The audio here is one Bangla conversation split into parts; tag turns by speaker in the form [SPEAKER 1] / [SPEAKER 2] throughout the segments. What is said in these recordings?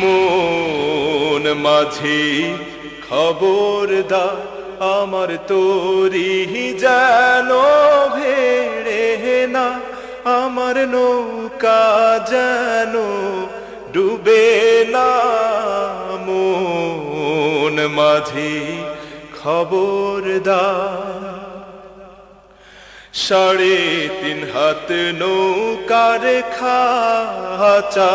[SPEAKER 1] মন মাঝি খবর দা আমার তোরি যেন ভেড়ে না, আমার নৌকা যেন ডুবে না। মন মাঝি খবর দা সাড়ে তিন হাত নৌকার খাচা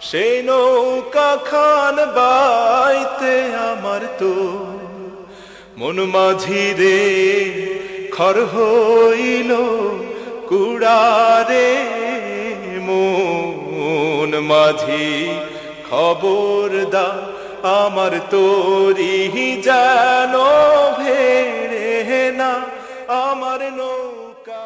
[SPEAKER 1] সে নৌকা খান বাইতে আমার তো। মন মাঝি রে, খর হইল কুড়ারে। মন মাঝি খবর দা, আমার তোরি যেন ভেড়ে না। আমার নৌকা